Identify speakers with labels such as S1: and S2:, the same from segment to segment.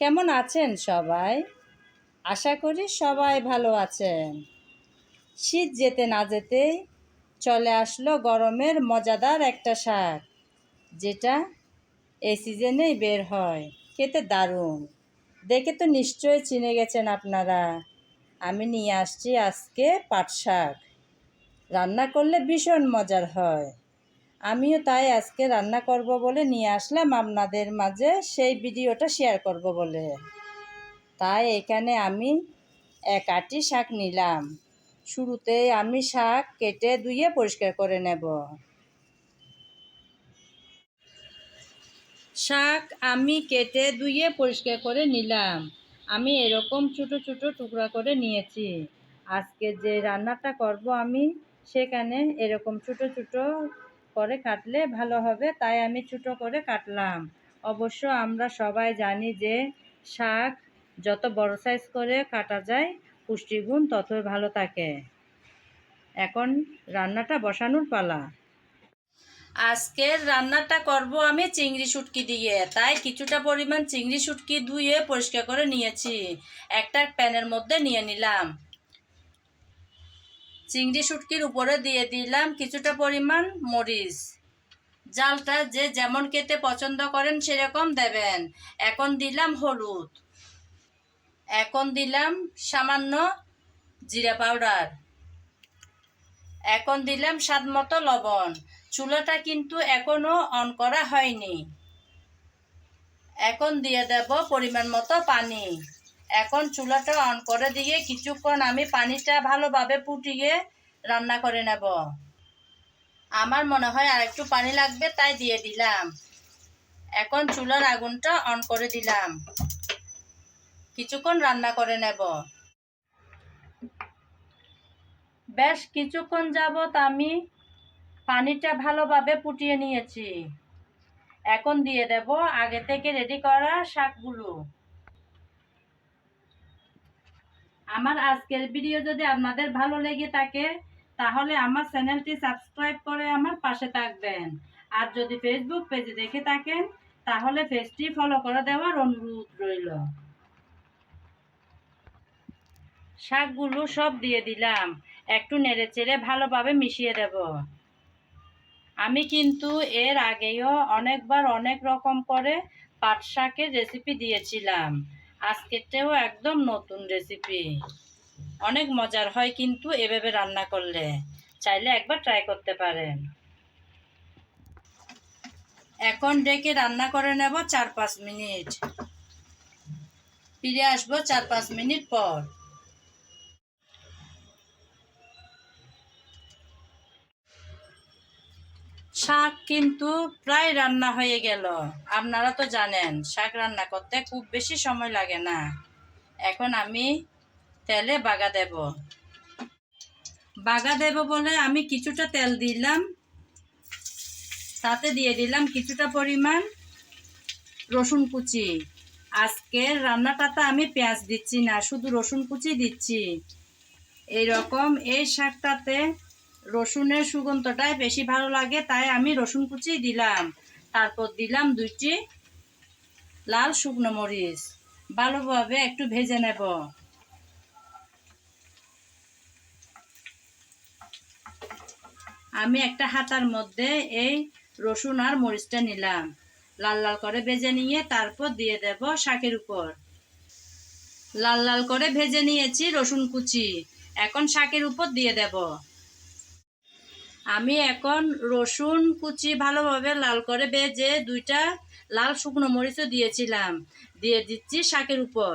S1: কেমন আছেন সবাই? আশা করি সবাই ভালো আছেন। শীত যেতে না যেতেই চলে আসলো গরমের মজাদার একটা শাক, যেটা এই সিজনেই বের হয়। খেতে দারুণ। দেখে তো নিশ্চয়ই চিনে গেছেন আপনারা। আমি নিয়ে আসছি আজকে পাট শাক। রান্না করলে ভীষণ মজার হয়। আমিও তাই আজকে রান্না করব বলে নিয়ে আসলাম আপনাদের মাঝে, সেই ভিডিওটা শেয়ার করব বলে। তাই এখানে আমি এক আটি শাক নিলাম। শুরুতে আমি শাক কেটে ধুয়ে পরিষ্কার করে নেব। শাক আমি কেটে ধুয়ে পরিষ্কার করে নিলাম। আমি এরকম ছোটো ছোটো টুকরা করে নিয়েছি। আজকে যে রান্নাটা করব আমি, সেখানে এরকম ছোটো ছোটো করে কাটলে ভালো হবে, তাই আমি ছোটো করে কাটলাম। অবশ্য আমরা সবাই জানি যে শাক যত বড় সাইজ করে কাটা যায়, পুষ্টিগুণ ততই ভালো থাকে। এখন রান্নাটা বসানোর পালা। আজকের রান্নাটা করব আমি চিংড়ি শুটকি দিয়ে, তাই কিছুটা পরিমাণ চিংড়ি শুটকি ধুয়ে পরিষ্কার করে নিয়েছি। একটা প্যানের মধ্যে নিয়ে নিলাম। চিংড়ি শুটকির উপরে দিয়ে দিলাম কিছুটা পরিমাণ মরিচ। জালটা যে যেমন খেতে পছন্দ করেন সেরকম দেবেন। এখন দিলাম হলুদ। এখন দিলাম সামান্য জিরা পাউডার। এখন দিলাম স্বাদ মতো লবণ। চুলাটা কিন্তু এখনও অন করা হয়নি। এখন দিয়ে দেব পরিমাণ মতো পানি। এখন চুলাটা অন করে দিয়ে কিছুক্ষণ আমি পানিটা ভালোভাবে ফুটিয়ে রান্না করে নেব। আমার মনে হয় আর একটু পানি লাগবে, তাই দিয়ে দিলাম। এখন চুলার আগুনটা অন করে দিলাম। কিছুক্ষণ রান্না করে নেব। বেশ কিছুক্ষণ যাবত আমি পানিটা ভালোভাবে ফুটিয়ে নিয়েছি। এখন দিয়ে দেব আগে থেকে রেডি করা শাকগুলো। আমার আজকের ভিডিও যদি আপনাদের ভালো লেগে থাকে, তাহলে আমার চ্যানেলটি সাবস্ক্রাইব করে আমার পাশে থাকবেন। আর যদি ফেসবুক পেজে দেখে থাকেন, তাহলে পেজটি ফলো করে দেওয়ার অনুরোধ রইল। শাকগুলো সব দিয়ে দিলাম। একটু নেড়ে চেড়ে ভালোভাবে মিশিয়ে দেব। আমি কিন্তু এর আগেও অনেকবার অনেক রকম করে পাট শাকের রেসিপি দিয়েছিলাম। আজকেরটাও একদম নতুন রেসিপি অনেক মজার হয় কিন্তু এভাবে রান্না করলে। চাইলে একবার ট্রাই করতে পারেন। এখন ডেকে রান্না করে নেব চার পাঁচ মিনিট। ফিরে আসব চার পাঁচ মিনিট পর। শাক কিন্তু প্রায় রান্না হয়ে গেল। আপনারা তো জানেন, শাক রান্না করতে খুব বেশি সময় লাগে না। এখন আমি তেলে বাগা দেব। বাগা দেব বলে আমি কিছুটা তেল দিলাম। তাতে দিয়ে দিলাম কিছুটা পরিমাণ রসুন কুচি। আজকের রান্নাটাতে আমি পেঁয়াজ দিচ্ছি না, শুধু রসুন কুচি দিচ্ছি। এই রকম এই শাকটাতে রসুনের সুগন্ধটাই বেশি ভালো লাগে, তাই আমি রসুন কুচি দিলাম। তারপর দিলাম দুইটি লাল শুকনো মরিচ। ভালোভাবে একটু ভেজে নেব। আমি একটা হাতার মধ্যে এই রসুন আর মরিচটা নিলাম। লাল লাল করে ভেজে নিয়ে তারপর দিয়ে দেব শাকের উপর। লাল লাল করে ভেজে নিয়েছি রসুন কুচি। এখন শাকের উপর দিয়ে দেব। আমি এখন রসুন কুচি ভালোভাবে লাল করে ভেজে দুইটা লাল শুকনো মরিচও দিয়েছিলাম। দিয়ে দিচ্ছি শাকের উপর।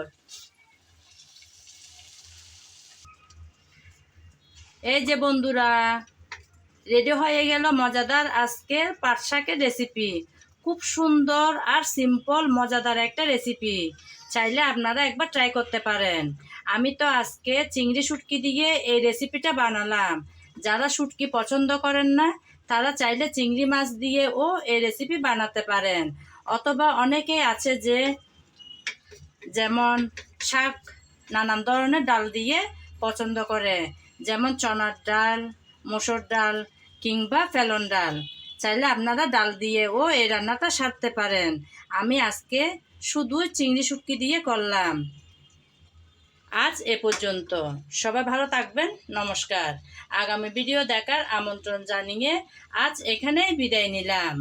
S1: এই যে বন্ধুরা, রেডি হয়ে গেল মজাদার আজকের পাট শাকের রেসিপি। খুব সুন্দর আর সিম্পল মজাদার একটা রেসিপি। চাইলে আপনারা একবার ট্রাই করতে পারেন। আমি তো আজকে চিংড়ি শুটকি দিয়ে এই রেসিপিটা বানালাম। যারা শুটকি পছন্দ করেন না, তারা চাইলে চিংড়ি মাছ দিয়েও এই রেসিপি বানাতে পারেন। অথবা অনেকেই আছে যে যেমন শাক নানান ধরনের ডাল দিয়ে পছন্দ করে, যেমন চনার ডাল, মসুর ডাল কিংবা ফেলন ডাল। চাইলে আপনারা ডাল দিয়েও এই রান্নাটা সারতে পারেন। আমি আজকে শুধু চিংড়ি শুটকি দিয়ে করলাম। আজ এ পর্যন্ত। সবাই ভালো থাকবেন। নমস্কার। আগামী ভিডিও দেখার আমন্ত্রণ জানিয়ে আজ এখানেই বিদায় নিলাম।